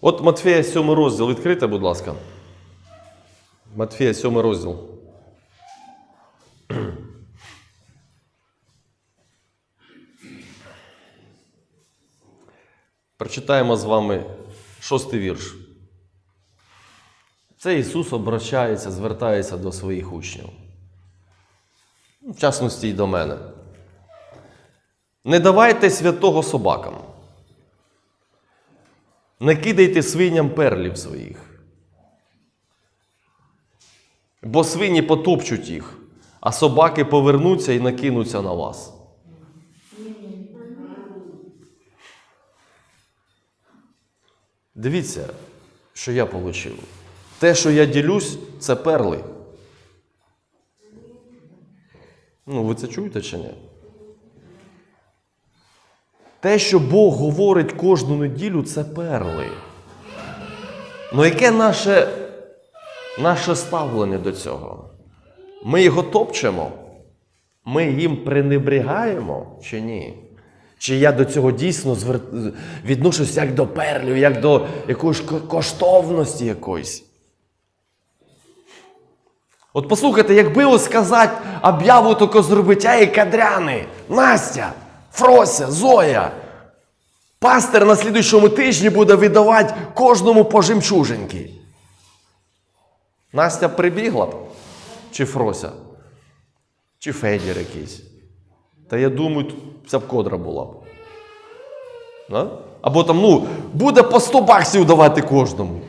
От Матфея 7 розділ відкрите, будь ласка. Матфея 7 розділ. Прочитаємо з вами шостий вірш. Це Ісус обращається, звертається до своїх учнів. В частності й до мене. Не давайте святого собакам. Не кидайте свиням перлів своїх. Бо свині потопчуть їх, а собаки повернуться і накинуться на вас. Дивіться, що я отримав. Те, що я ділюсь, це перли. Ну, ви це чуєте чи ні? Те, що Бог говорить кожну неділю, це перли. Ну яке наше, наше ставлення до цього? Ми його топчемо? Ми їм пренебрігаємо чи ні? Чи я до цього дійсно звер... відношусь як до перлів, як до якоїсь коштовності якоїсь? От послухайте, якби ось сказати об'яву тако зробиття і кадряни, Настя, Фрося, Зоя. Пастир на слідуючому тижні буде видавати кожному по жемчужинки. Настя прибігла б? Чи Фрося? Чи Федір якийсь? Та я думаю, вся б кодра була б. Да? Або там, ну, буде по 100 баксів давати кожному.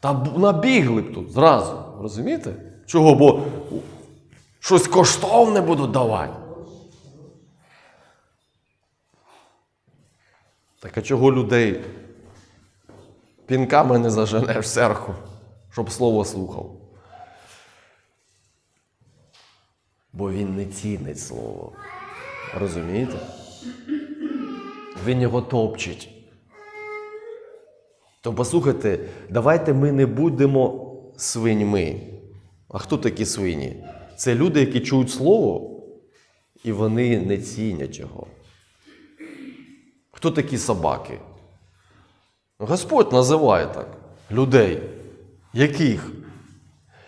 Та набігли б тут зразу. Розумієте? Чого? Бо щось коштовне будуть давати. Так а чого людей пінками не заженеш церкву, щоб слово слухав? Бо він не цінить слово. Розумієте? Він його топчить. То послухайте, давайте ми не будемо свиньми. А хто такі свині? Це люди, які чують слово, і вони не цінять його. Хто такі собаки? Господь називає так людей. Яких?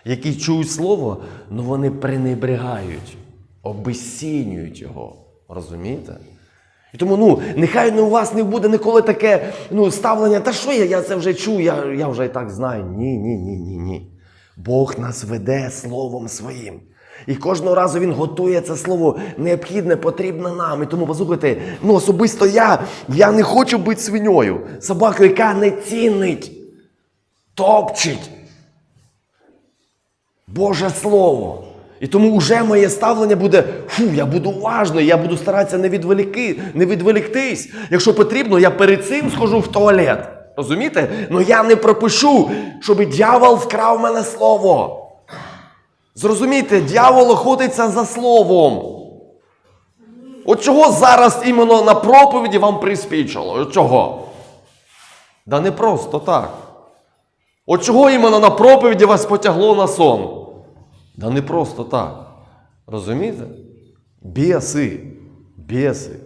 Які чують слово, але вони пренебрігають, обесцінюють його. Розумієте? І тому, ну, нехай не у вас не буде ніколи таке ну, ставлення, та що я, я це вже чую, я, я вже і так знаю. Ні, ні, ні, ні, ні. Бог нас веде словом своїм. І кожного разу Він готує це слово необхідне, потрібне нам. І тому послухайте, ну особисто я, я не хочу бути свиньою. Собакою, яка не цінить, топчить. Боже Слово. І тому вже моє ставлення буде, фу, я буду уважний, я буду старатися не, відволіки, не відволіктись. Якщо потрібно, я перед цим схожу в туалет. Розумієте? Ну я не пропущу, щоб дьявол вкрав мене слово. Зрозумійте, дьявол охотиться за словом. От чого зараз іменно на проповіді вам приспічило? От чого? Да не просто так. От чого іменно на проповіді вас потягло на сон? Да не просто так. Розумієте? Біси, біси.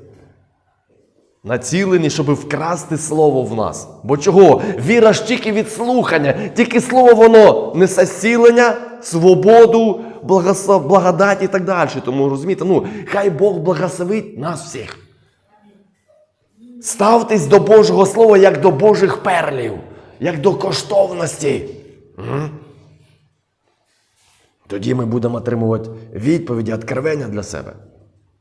Націлені, щоб вкрасти слово в нас. Бо чого? Віра ж тільки від слухання, тільки слово воно несе зцілення, свободу, благослов- благодать і так далі. Тому розумієте, ну, хай Бог благословить нас всіх. Ставтесь до Божого Слова як до Божих перлів, як до коштовності. Тоді ми будемо отримувати відповіді, откровення для себе.